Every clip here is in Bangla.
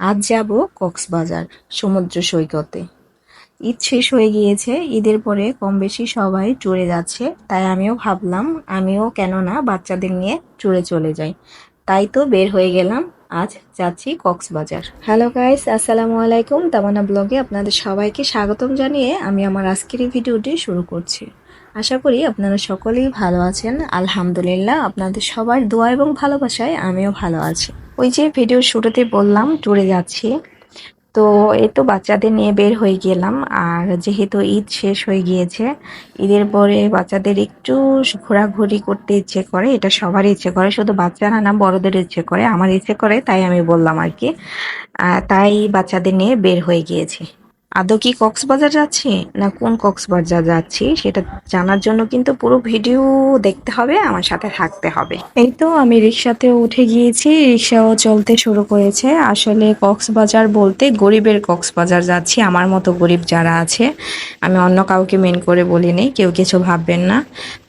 আজ যাব কক্সবাজার সমুদ্র সৈকতে। ঈদ শেষ হয়ে গিয়েছে, ঈদের পরে কম বেশি সবাই চড়ে যাচ্ছে, তাই আমিও ভাবলাম, আমিও কেন না বাচ্চাদের নিয়ে ট্যুরে চলে যাই। তাই তো বের হয়ে গেলাম, আজ যাচ্ছি কক্সবাজার। হ্যালো গাইস, আসসালামু আলাইকুম। তামানা ব্লগে আপনাদের সবাইকে স্বাগতম জানিয়ে আমি আমার আজকের এই ভিডিওটি শুরু করছি। আশা করি আপনারা সকলেই ভালো আছেন। আলহামদুলিল্লাহ, আপনাদের সবার দোয়া এবং ভালোবাসায় আমিও ভালো আছি। ওই যে ভিডিও শুরুতে বললাম ট্যুরে যাচ্ছি। তো এই তো বাচ্চাদের নিয়ে বের হয়ে গেলাম, আর যেহেতু ঈদ শেষ হয়ে গিয়েছে, ঈদের পরে বাচ্চাদের একটু ঘোরাঘুরি করতে ইচ্ছে করে, এটা সবার ইচ্ছে করে, শুধু বাচ্চারা না, বড়দের ইচ্ছে করে, আমার ইচ্ছে করে, তাই আমি বললাম আর কি। তাই বাচ্চাদের নিয়ে বের হয়ে গিয়েছি। আদৌ কি কক্সবাজার যাচ্ছি না কোন কক্সবাজার যাচ্ছি সেটা জানার জন্য কিন্তু পুরো ভিডিও দেখতে হবে, আমার সাথে থাকতে হবে। এই তো আমি রিক্সাতে উঠে গিয়েছি, রিক্সাও চলতে শুরু করেছে। আসলে কক্সবাজার বলতে গরিবের কক্সবাজার যাচ্ছি, আমার মতো গরিব যারা আছে। আমি অন্য কাউকে মেন করে বলিনি, কেউ কিছু ভাববেন না।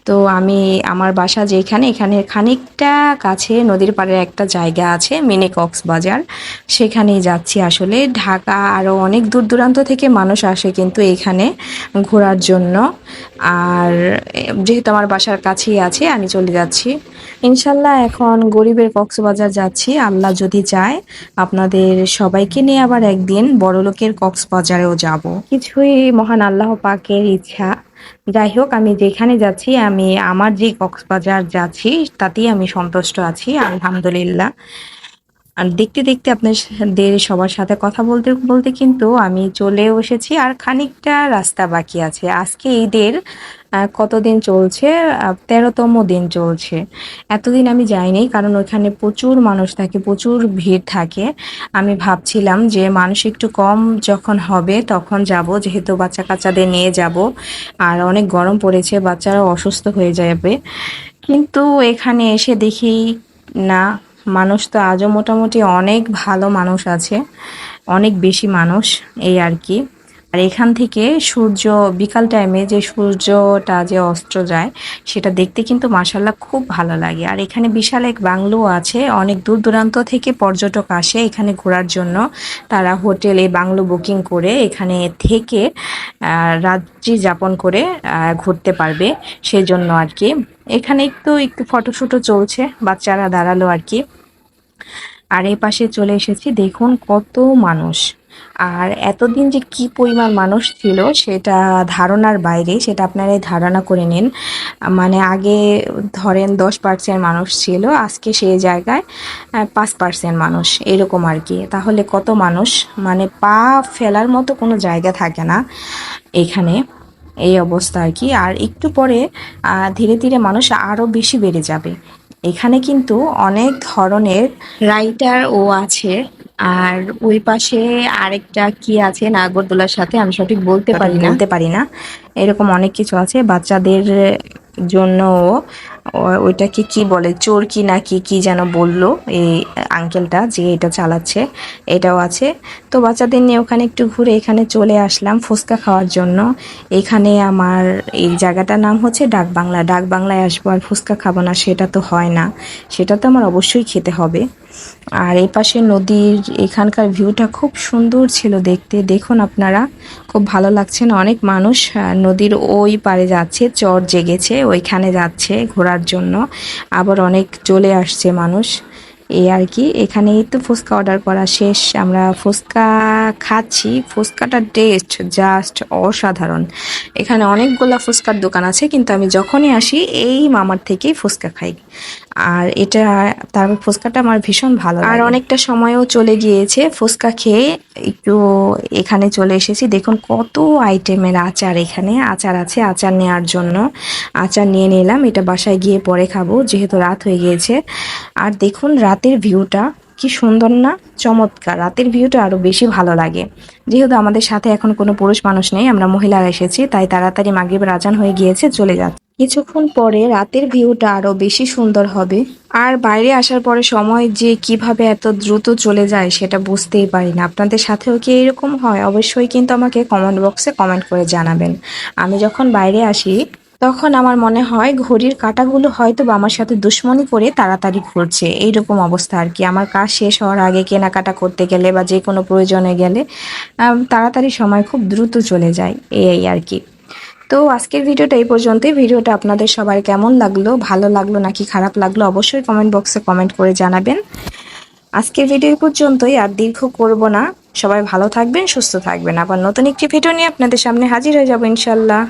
তো আমি আমার বাসা যেখানে, এখানে খানিকটা কাছে নদীর পাড়ের একটা জায়গা আছে মিনি কক্সবাজার সেখানেই যাচ্ছি আসলে। ঢাকা আরও অনেক দূর দূরান্ত থেকে মানুষ আসে কিন্তু এখানে ঘোরার জন্য। আর যেহেতু আমার বাসার কাছেই আছে, আমি চলে যাচ্ছি। ইনশাল্লাহ এখন গরিবের কক্সবাজার যাচ্ছি। আল্লাহ যদি চায়, আপনাদের সবাইকে নিয়ে আবার একদিন বড়লোকের কক্সবাজারেও যাব। কিছুই মহান আল্লাহ পাকের ইচ্ছা। যাই হোক আমি যেখানে যাচ্ছি, আমি আমার যে কক্সবাজার যাচ্ছি, তাতেই আমি সন্তুষ্ট আছি, আলহামদুলিল্লাহ। আর দেখতে দেখতে আপনাদের সবার সাথে কথা বলতে বলতে কিন্তু আমি চলে এসেছি আর খানিকটা রাস্তা বাকি আছে। আজকে ঈদের কতদিন চলছে? তেরোতম দিন চলছে। এতদিন আমি যাইনি কারণ ওখানে প্রচুর মানুষ থাকে, প্রচুর ভিড় থাকে। আমি ভাবছিলাম যে মানুষ একটু কম যখন হবে তখন যাব, যেহেতু বাচ্চা কাচ্চাদের নিয়ে যাব। আর অনেক গরম পড়েছে বাচ্চারা অসুস্থ হয়ে যাবে। কিন্তু এখানে এসে দেখি না মানুষ তো আজও মোটামুটি অনেক ভালো মানুষ আছে, অনেক বেশি মানুষ, এই আর কি। আর এখান থেকে সূর্য, বিকাল টাইমে যে সূর্যটা যে অস্ত যায়, সেটা দেখতে কিন্তু মাসাল্লাহ খুব ভালো লাগে। আর এখানে বিশাল এক বাংলো আছে, অনেক দূর দূরান্ত থেকে পর্যটক আসে এখানে ঘোরার জন্য। তারা হোটেলে বাংলো বুকিং করে এখানে থেকে রাত্রি যাপন করে ঘুরতে পারবে সেই জন্য আর কি। এখানে একটু একটু ফটো শুটো চলছে, বাচ্চারা দাঁড়াল আর কি। আর এই পাশে চলে এসেছি, দেখুন কত মানুষ। আর এতদিন যে কি পরিমাণ মানুষ ছিল, সেটা ধারণার বাইরে, সেটা আপনারাই ধারণা করে নিন। মানে আগে ধরেন দশ পার্সেন্ট মানুষ ছিল, আজকে সেই জায়গায় পাঁচ পার্সেন্ট মানুষ, এরকম আর কি। তাহলে কত মানুষ? মানে পা ফেলার মতো কোনো জায়গা থাকে না এখানে, এই অবস্থা আর কি। আর একটু পরে ধীরে ধীরে মানুষ আরও বেশি বেড়ে যাবে। এখানে কিন্তু অনেক ধরনের রাইটার ও আছে। আর ওই পাশে আরেকটা কি আছে? নাগরদোলার সাথে আমি সঠিক বলতে পারি না। বলতে পারি না। এরকম অনেক কিছু আছে বাচ্চাদের জন্য ওইটাকে কি বলে, চোর চোরকি নাকি কি যেন বলল এই আঙ্কেলটা যে এটা চালাচ্ছে, এটাও আছে। তো বাচ্চাদের নিয়ে ওখানে একটু ঘুরে এখানে চলে আসলাম ফুচকা খাওয়ার জন্য। এখানে আমার এই জায়গাটার নাম হচ্ছে ডাক বাংলা। ডাক বাংলায় আসব আর ফুচকা খাব না, সেটা তো হয় না। সেটা তো আমার অবশ্যই খেতে হবে। আর এই পাশে নদীর এখানকার ভিউটা খুব সুন্দর ছিল দেখতে। দেখুন আপনারা, খুব ভালো লাগছে না? অনেক মানুষ নদীর ওই পারে যাচ্ছে, চর জেগেছে, ওইখানে যাচ্ছে, ঘোরার জন্য। আবার অনেক চলে আসছে মানুষ। এই আর কি। এখানেই তো ফুচকা অর্ডার করা শেষ। আমরা ফুচকা খাচ্ছি। ফুচকাটার টেস্ট জাস্ট অসাধারণ। এখানে অনেকগুলো ফুচকার দোকান আছে, কিন্তু আমি যখনই আসি, এই মামার থেকেই ফুচকা খাই। আর এটা তারপর ফুচকাটা আমার ভীষণ ভালো আর অনেকটা সময়ও চলে গিয়েছে ফুচকা খেয়ে একটু এখানে চলে এসেছি। দেখুন কত আইটেমের আচার এখানে আচার আছে আচার নেওয়ার জন্য। আচার নিয়ে নিলাম এটা বাসায় গিয়ে পরে খাব যেহেতু রাত হয়ে গিয়েছে। আর দেখুন রাতের ভিউটা কি সুন্দর না? চমৎকার। রাতের ভিউটা আরও বেশি ভালো লাগে। যেহেতু আমাদের সাথে এখন কোনো পুরুষ মানুষ নেই আমরা মহিলারা এসেছি তাই তাড়াতাড়ি মাগরিবের আজান হয়ে গিয়েছে চলে যাচ্ছে। কিছুক্ষণ পরে রাতের ভিউটা আরও বেশি সুন্দর হবে। আর বাইরে আসার পরে সময় যে কীভাবে এত দ্রুত চলে যায় সেটা বুঝতেই পারি না। আপনাদের সাথেও কি এরকম হয়? অবশ্যই কিন্তু আমাকে কমেন্ট বক্সে কমেন্ট করে জানাবেন। আমি যখন বাইরে আসি, তখন আমার মনে হয় ঘড়ির কাঁটাগুলো হয়তো বা আমার সাথে দুশ্মনী করে তাড়াতাড়ি ঘুরছে। এইরকম অবস্থা আর কি। আমার কাজ শেষ হওয়ার আগে কেনাকাটা করতে গেলে বা যে কোনো প্রয়োজনে গেলে তাড়াতাড়ি সময় খুব দ্রুত চলে যায়। এই আর কি। তো আজকের ভিডিওটা এই পর্যন্তই। ভিডিওটা আপনাদের সবার কেমন লাগল, ভালো লাগল নাকি খারাপ লাগল অবশ্যই কমেন্ট বক্সে কমেন্ট করে জানাবেন। আজকের ভিডিও পর্যন্তই, আর দীর্ঘ করব না। সবাই ভালো থাকবেন, সুস্থ থাকবেন। আবার নতুন একটি ভিডিও নিয়ে আপনাদের সামনে হাজির হয়ে যাব ইনশাল্লাহ।